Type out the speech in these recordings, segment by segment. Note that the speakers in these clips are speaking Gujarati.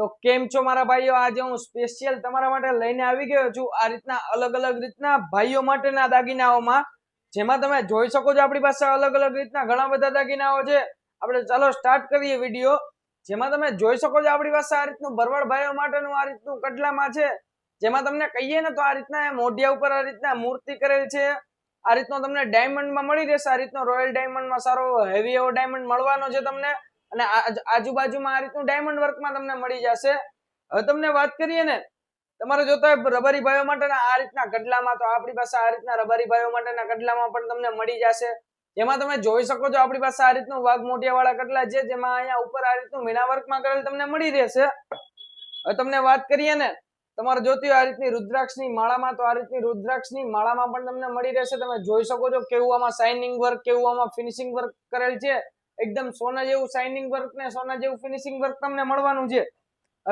તો કેમ છો મારા ભાઈઓ? આજે હું સ્પેશિયલ તમારા માટે લઈને આવી ગયો છું આ રીતના અલગ અલગ રીતના ભાઈઓ માટેના દાગીનાઓમાં. જેમાં તમે જોઈ શકો છો આપણી પાસે અલગ અલગ રીતના ઘણા બધા દાગીનાઓ છે. આપણે ચાલો સ્ટાર્ટ કરીએ વીડિયો જેમાં તમે જોઈ શકો છો આપણી પાસે આ રીતનું ભરવાડ ભાઈઓ માટેનું આ રીતનું કટલામાં છે. જેમાં તમને કહીએ ને તો આ રીતના મોઢિયા ઉપર આ રીતના મૂર્તિ કરેલ છે. આ રીતનો તમને ડાયમંડમાં મળી રહેશે. આ રીતનો રોયલ ડાયમંડમાં સારો હેવી એવો ડાયમંડ મળવાનો છે તમને. અને આજુબાજુમાં આ રીતનું ડાયમંડ વર્કમાં તમને મળી જશે. હવે તમને વાત કરીએ ને, તમારે જોતા હોય રબારી ભાઈઓ માટેના આ રીતના ગડલામાં, તો આપણી પાસે આ રીતના રબારી ભાઈઓ માટેના ગડલામાં પણ તમને મળી જશે. જેમાં તમે જોઈ શકો છો આપણી પાસે આ રીતનું વાઘ મોટિયા વાળા છે, જેમાં અહીંયા ઉપર આ રીતનું મીણા વર્કમાં કરેલ તમને મળી રહેશે. હવે તમને વાત કરીએ ને, તમારે જોતી આ રીતની રુદ્રાક્ષની માળામાં, તો આ રીતની રુદ્રાક્ષની માળામાં પણ તમને મળી રહેશે. તમે જોઈ શકો છો કેવું આમાં શાઇનિંગ વર્ક કેવું આમાં ફિનિશિંગ વર્ક કરેલ છે. એકદમ સોના જેવું શાઇનિંગ વર્ક ને સોના જેવું ફિનિશિંગ વર્ક તમને મળવાનું છે.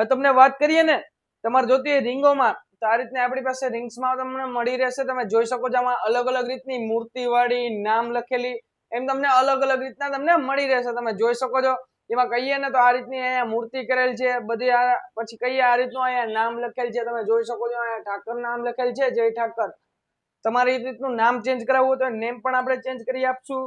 તમને વાત કરીએ ને, તમારે જોતી રિંગોમાં, તો આ રીતની આપણી પાસે રિંગ્સમાં તમને મળી રહેશે. તમે જોઈ શકો છો આમાં અલગ અલગ રીતની મૂર્તિ વાળી નામ લખેલી, એમ તમને અલગ અલગ રીતના તમને મળી રહેશે. તમે જોઈ શકો છો, એમાં કહીએ ને તો આ રીતની અહીંયા મૂર્તિ કરેલ છે, બધી આ, પછી કહીએ આ રીતનું અહીંયા નામ લખેલ છે. તમે જોઈ શકો છો અહીંયા ઠાકર નામ લખેલ છે, જય ઠાકર. તમારે એ રીતનું નામ ચેન્જ કરાવવું હોય તો નેમ પણ આપણે ચેન્જ કરી આપશું.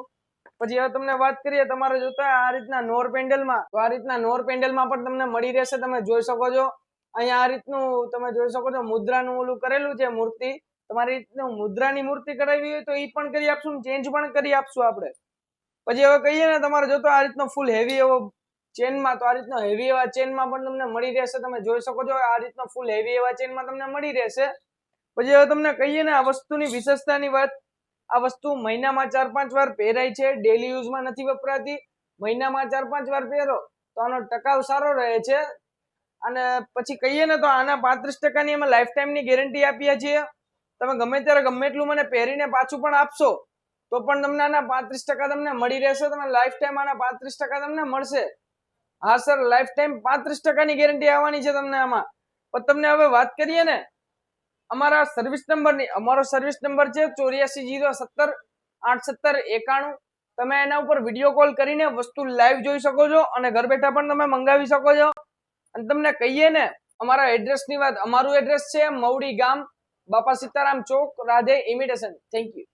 પછી હવે તમને વાત કરીએ તમારે જોતા આ રીતના નોર પેન્ડલમાં. તો આ રીતના નોર પેન્ડલમાં પણ તમને મળી રહેશે, તમે જોઈ શકો છો. અહીંયા આ રીતનું તમે જોઈ શકો છો, મુદ્રાનું ઓલું કરેલું છે મૂર્તિ. તમારી રીતનું મુદ્રાની મૂર્તિ કરાવી હોય તો એ પણ કરી આપશું ચેન્જ પણ કરી આપશું આપણે. પછી હવે કહીએ ને તમારે જોતો આ રીતનો ફૂલ હેવી એવો ચેનમાં તો આ રીતનો હેવી એવા ચેનમાં પણ તમને મળી રહેશે. તમે જોઈ શકો છો, આ રીતનો ફૂલ હેવી એવા ચેનમાં તમને મળી રહેશે. પછી હવે તમને કહીએ ને આ વસ્તુની વિશેષતાની વાત આ વસ્તુ મહિનામાં ચાર પાંચ વાર પહેરાય છે ડેલી યુઝમાં નથી વપરાતી. મહિનામાં ચાર પાંચ વાર પહેરો તો આનો ટકાવ સારો રહે છે. અને પછી કહીએ ને તો આના પાંત્રીસ ટકાની અમે લાઈફ ટાઈમની ગેરંટી આપીએ છીએ. તમે ગમે ત્યારે ગમે એટલું મને પહેરીને પાછું પણ આપશો, તો પણ તમને આના પાંત્રીસ ટકા તમને મળી રહેશે તમે લાઈફ ટાઈમ આના પાંત્રીસ ટકા તમને મળશે. હા સર લાઈફ ટાઈમ પાંત્રીસ ટકાની ગેરંટી આવવાની છે તમને આમાં. પણ તમને હવે વાત કરીએ ને અમારા સર્વિસ નંબરની અમારો સર્વિસ નંબર છે ચોર્યાસી જીરો સત્તર આઠ સત્તર એકાણું. તમે એના ઉપર વીડિયો કોલ કરીને વસ્તુ લાઈવ જોઈ શકો છો અને ઘર બેઠા પણ તમે મંગાવી શકો છો. અને તમને કહીએ ને, અમારા એડ્રેસની વાત અમારું એડ્રેસ છે મવડી ગામ, બાપા સીતારામ ચોક, રાધે ઇમિટેશન થેન્ક યુ